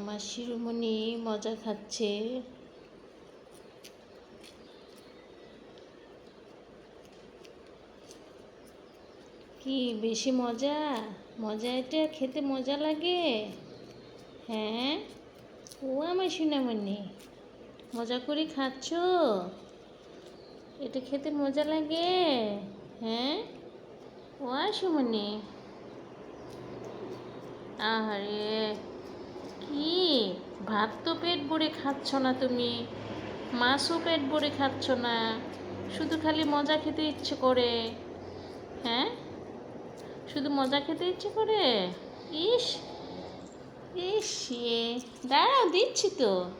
আমার শিরোমণি মজা খাচ্ছে। কি বেশি মজা? মজা এটা? খেতে মজা লাগে? হ্যাঁ? ও আমার সোনামণি মজা করে খাচ্ছ? এটা খেতে মজা লাগে? হ্যাঁ? ও সুমনি আরে কি? ভাত তো পেট ভরে খাচ্ছ না তুমি। মাছও পেট ভরে খাচ্ছ না। শুধু খালি মজা খেতে ইচ্ছে করে। হ্যাঁ? শুধু মজা খেতে ইচ্ছে করে? ইস! ইস এ দাঁড়াও, দিচ্ছি তো।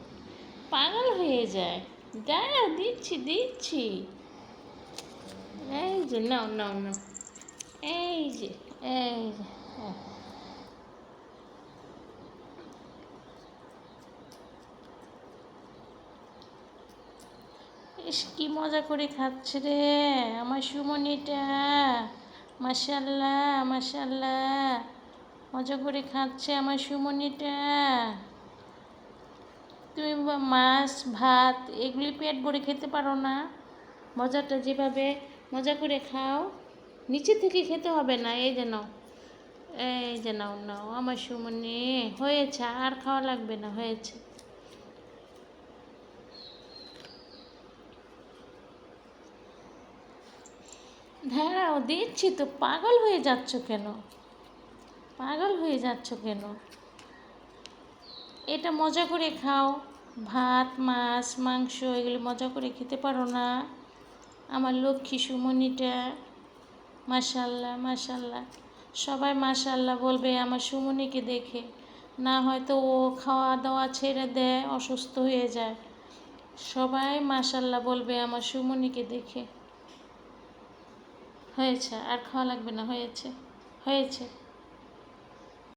পাগল হয়ে যায়। দাঁড়াও, দিচ্ছি দিচ্ছি। এই যে, নাও নাও নাও। এই যে এই যে হ্যাঁ। ইস, কি মজা করে খাচ্ছে রে। আমার সুমনিটা মাশাল্লাহ মাশাল্লাহ মজা করে খাচ্ছে আমার সুমনিটা তুমি মাছ, ভাত, এগুলি পেট ভরে খেতে পারো না। মজাটা যেভাবে মজা করে খাও, নিচে থেকে খেতে হবে না। এই যেন এই যে নাও নাও। আমার সুমনি হয়েছে, আর খাওয়া লাগবে না, হয়েছে। দাঁড়াও দিচ্ছি তো, পাগল হয়ে যাচ্ছ কেন? পাগল হয়ে যাচ্ছ কেন? এটা মজা করে খাও। ভাত, মাছ, মাংস, এগুলো মজা করে খেতে পারো না। আমার লক্ষ্মী সুমনিটা, মাশাল্লাহ মাশাল্লাহ। সবাই মাশাল্লাহ বলবে আমার সুমনিকে দেখে। না হয়তো ও খাওয়া দাওয়া ছেড়ে দেয়, অসুস্থ হয়ে যায়। সবাই মাশাল্লাহ বলবে আমার সুমনিকে দেখে। হয়েছে আর খাওয়া লাগবে না হয়েছে হয়েছে।